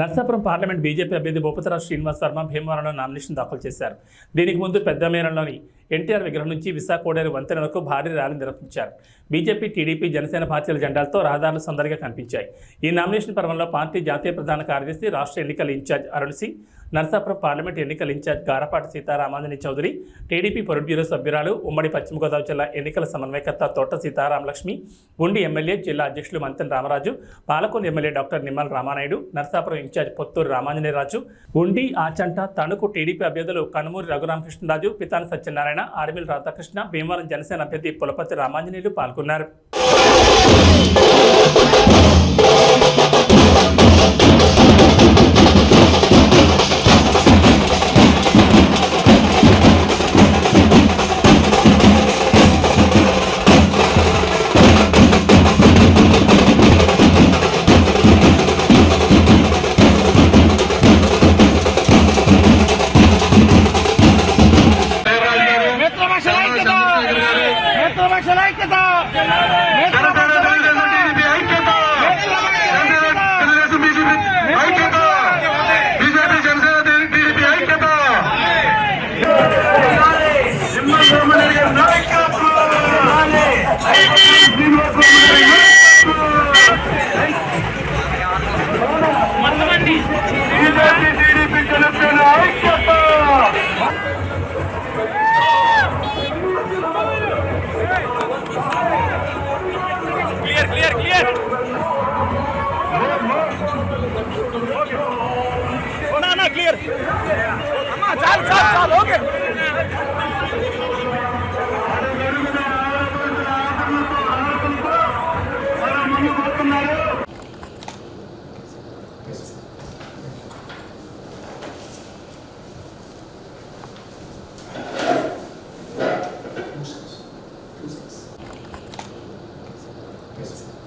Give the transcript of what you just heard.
Narsapuram parliament BJP అభ్యర్థి భూపతిరావు శ్రీనివాస్ వర్మ భీమవరంలో nomination దాఖలు చేశారు. దీనికి ముందు పెద్దమేరంలోని ఎన్టీఆర్ విగ్రహం నుంచి విశాఖ కోడేరు వంతెన వరకు భారీ ర్యాలీ నిర్వహించారు. బీజేపీ టీడీపీ జనసేన పార్టీల జెండాలతో రహదారులు సందడిగా కనిపించాయి. ఈ నామినేషన్ పర్వంలో పార్టీ జాతీయ ప్రధాన కార్యదర్శి రాష్ట్ర ఎన్నికల ఇన్ఛార్జ్ అరుణ్ సింగ్ నర్సాపురం పార్లమెంట్ ఎన్నికల incharge Garapati Seetharamanjani Chowdary TDP politburo సభ్యురాలు ఉమ్మడి పశ్చిమ గోదావరి జిల్లా ఎన్నికల సమన్వయకర్త తోట సీతారామలక్ష్మి ఉండి ఎమ్మెల్యే జిల్లా అధ్యక్షులు Mantena Ramaraju Palakonda MLA doctor Nimmala Ramanaidu Narsapuram incharge Potturu Ramanjaneyaraju Undi Achanta Tanuku TDP అభ్యర్థులు కనుమూరి రఘురామకృష్ణరాజు పితాని సత్యనారాయణ ఆర్మీల రాధాకృష్ణ భీమవరం జనసేన అభ్యర్థి పులపతి రామాంజనేయులు పాల్గొన్నారు. 誰だ? क्लियर क्लियर क्लियर ना ना क्लियर चल चल चल ओके. ఉన్నారు Gracias.